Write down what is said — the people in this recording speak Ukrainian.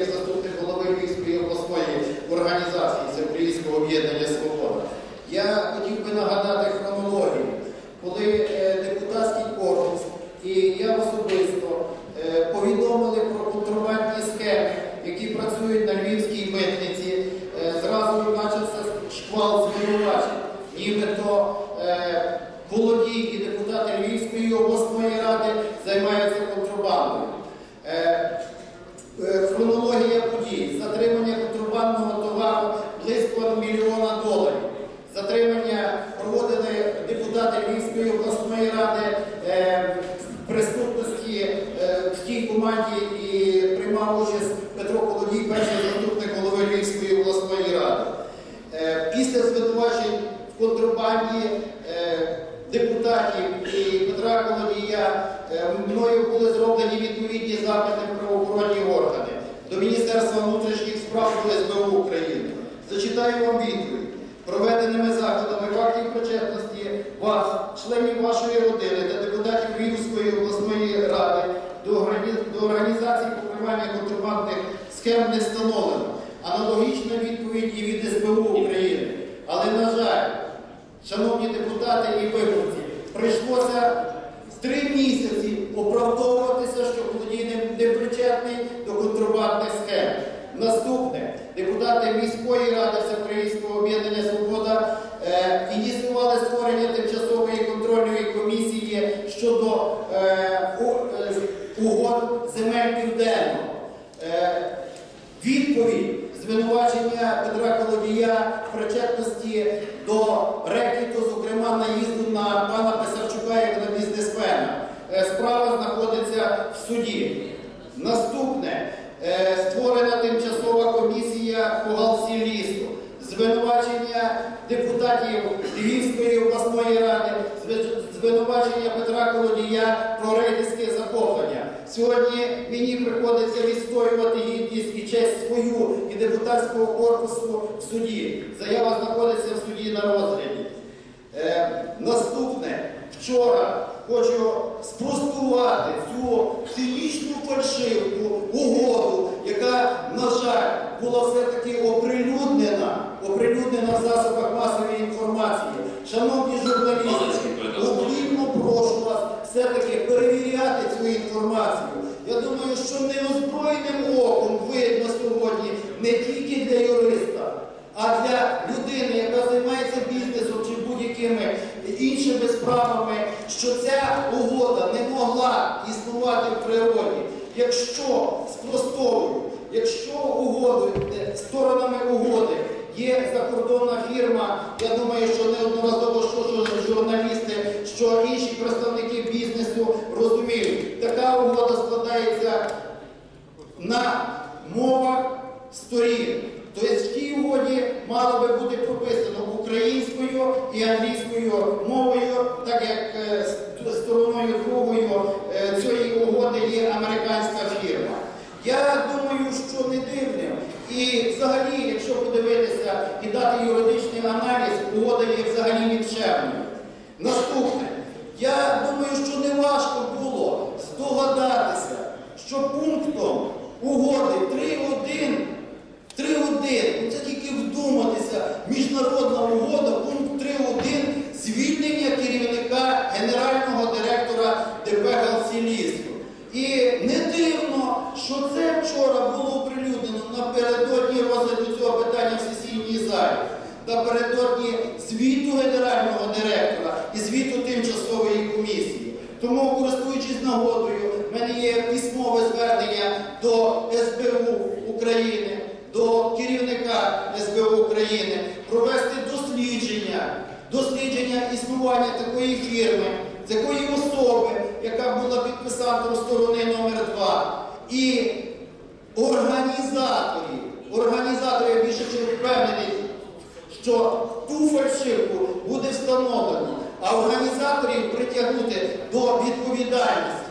Заступник голови Львівської обласної організації Всеукраїнського об'єднання Свобода. Я хотів би нагадати хронологію, коли е, депутатський корпус і я особисто е, повідомили про контрабандні схеми, які працюють на Львівській митниці, е, зразу почався шквал звинувачень. Нібито е, молоді і депутати Львівської обласної ради займаються контрабандою. Е, Е, Хронологія подій. Затримання контрабандного товару близько мільйона доларів. Затримання проводили депутати Львівської обласної ради е, присутності е, в тій команді і приймав участь Петро Колодій, перший заступник голови Львівської обласної ради. Е, Після звинувачень в контрабанді депутатів і Петра Колодія мною були зроблені відповідні запити правоохоронні органи до Міністерства внутрішніх справ до СБУ України. Зачитаю вам відповідь. Проведеними заходами фактів причетності вас, членів вашої родини та депутатів Львівської обласної ради до організації покривання контрабандних схем не встановлено. Аналогічна відповідь і від СБУ України. Але, на жаль, шановні депутати і виборці, прийшлося три місяці оправдовуватися, що Володій не, не причетний до контрабандних схем. Наступне, депутати міської ради Всеукраїнського об'єднання Свобода е, ініціювали створення тимчасової контрольної комісії щодо е, е, угод земель південного. Відповідь звинувачення Петра Колодія в причетності до рекету, зокрема наїзду на пана Писарчука як на бізнесмена. Справа знаходиться в суді. Наступне створена Звинувачення депутатів Львівської обласної ради, звинувачення Петра Колодія про рейдерське захоплення. Сьогодні мені приходиться відстоювати гідність і честь свою і депутатського корпусу в суді. Заява знаходиться в суді на розгляді. Е, наступне, вчора хочу спростувати цю цинічну фальшивку, угоду, яка, на жаль, була все-таки оприлюднена, оприлюднена в засобах масової інформації. Шановні журналісти, уклінно прошу вас все-таки перевіряти цю інформацію. Я думаю, що неозброєним оком видно сьогодні не тільки для юриста, а для людини, яка займається бізнесом чи будь-якими іншими справами, що ця угода не могла існувати в природі. Якщо спростовую, якщо угоду, сторонами угоди є закордонна фірма, я думаю, що неодноразово що журналісти, що інші представники бізнесу розуміють, така угода складається на мовах сторін. Тобто в тій угоді мало би бути прописано українською і англійською мовою, так як е, стороною другою е, цієї угоди є американська фірма. Я думаю, що не дивним. І взагалі, подивитися і дати юридичний аналіз, угода є взагалі нікчемною. Наступне. Я думаю, що не важко було здогадатися, що пунктом угоди 3.1 3.1, ну це тільки вдуматися, міжнародна угода, пункт 3.1, звільнення керівника генерального директора ДП «Галсілісту». І не дивно, що це напередодні звіту генерального директора і звіту тимчасової комісії. Тому, користуючись нагодою, в мене є письмове звернення до СБУ України, до керівника СБУ України провести дослідження, дослідження існування такої фірми, такої особи, яка була підписантом сторони номер 2 і організаторів, організаторів, більше чим впевнений, що ту фальшивку буде встановлено, а організаторів притягнути до відповідальності.